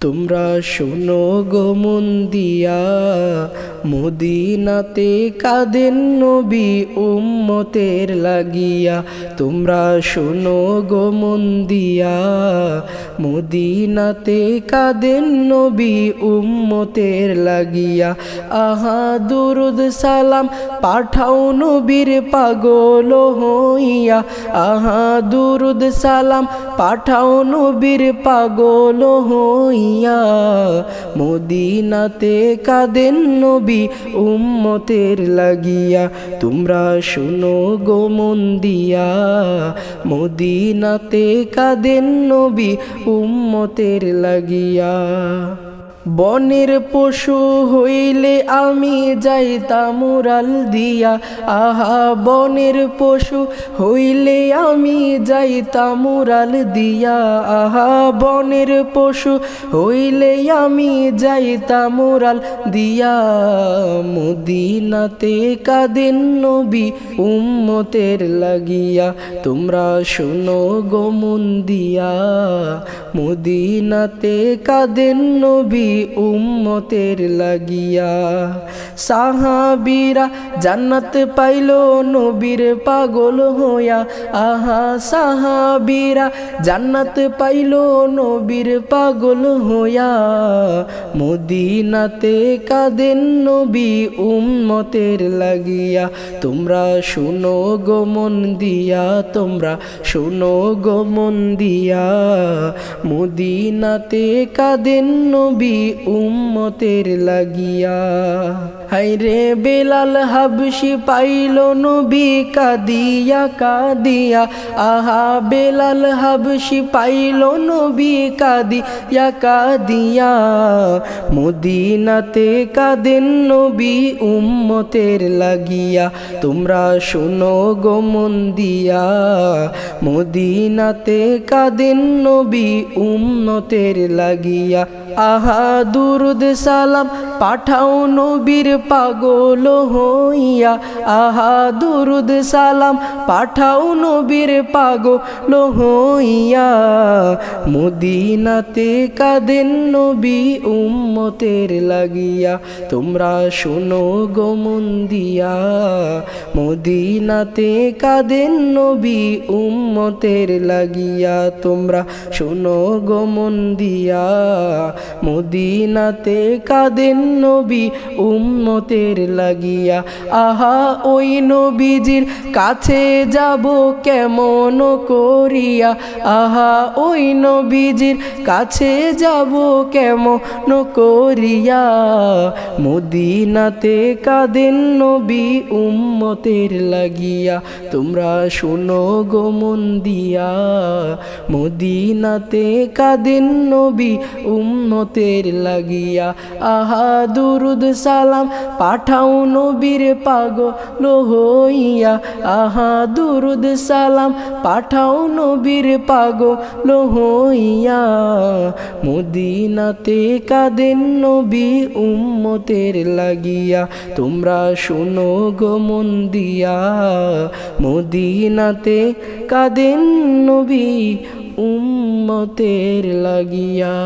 তোমরা শোনো গো মন দিয়া মদিনাতে কাদেন নবী উম্মতের লাগিয়া। তোমরা শোনো গো মন দিয়া মদিনাতে কাদেন নবী উম্মতের লাগিয়া। আহা, দুরুদ সালাম পাঠাও নবীর পাগল হইয়া। আহা, দুরুদ সালাম পাঠাও নবীর পাগল হইয়া। মদিনাতে কাদেন নবী উম্মতের লাগিয়া। তোমরা শুনো গো মন্দিয়া মদিনাতে কাদেন নবী উম্মতের লাগিয়া। বনের পশু হইলে আমি যাইতাম উড়াল দিয়া। আহা, বনের পশু হইলে আমি যাইতাম উড়াল দিয়া। আহা, বনের পশু হইলে আমি যাইতাম উড়াল দিয়া। মদিনাতে কাদেন নবী উম্মতের লাগিয়া। তোমরা শুনো গো মন দিয়া। মদিনাতে কাদেন নবী উম্মতের লাগিয়া। সাহাবিরা জান্নাত পাইল, নবীর পাগল হইয়া। আহা, সাহাবিরা জান্নাত পাইল, নবীর পাগল হইয়া। মদিনাতে কাদেন নবী উম্মতের লাগিয়া। তোমরা শুনো গো মন দিয়া, তোমরা শুনো গো মন দিয়া। মদিনাতে কাদেন নবী উম্মতের লাগিয়া। হাইরে বেলাল হাবসি পাইল নবী কাদিয়া কাদিয়া। আহা বেলাল হাবসি পাইল নবী কাদিয়া কাদিয়া। মদিনাতে কাদেন নবী উম্মতের লাগিয়া। তোমরা শুনো গো মন দিয়া। মদিনাতে কাদেন নবী উম্মতের লাগিয়া আহা দুরুদ সালাম, পাঠাও নবীর পাগল হইয়া। আহা দুরুদ সালাম, পাঠাও নবীর পাগল হইয়া। মদিনাতে কাদেন নবী উম্মতের লাগিয়া। তোমরা শোনো গো মন দিয়া মদিনাতে কাদেন নবী উম্মতের লাগিয়া। তোমরা শোনো গো মন দিয়া মদিনাতে কাদেন নবী, উম্মতের লাগিয়া। আহা, ওই নবীজির কাছে যাব কেমন করিয়া? আহা, ওই নবীজির কাছে যাব কেমন করিয়া? মদিনাতে কাদেন নবী, উম্মতের লাগিয়া। তোমরা শোনো গো মন দিয়া। মদিনাতে কাদেন নবী উম্মতের লাগিয়া। আহা, দুরুদ সালাম পাঠাও নবীর পাগল হইয়া। আহা, দুরুদ সালাম পাঠাও নবীর পাগল হইয়া। মদিনাতে কাদেন নবী উম্মতের লাগিয়া। তোমরা শোনো গো মন দিয়া। মদিনাতে কাদেন নবী উম্মতের লাগিয়া।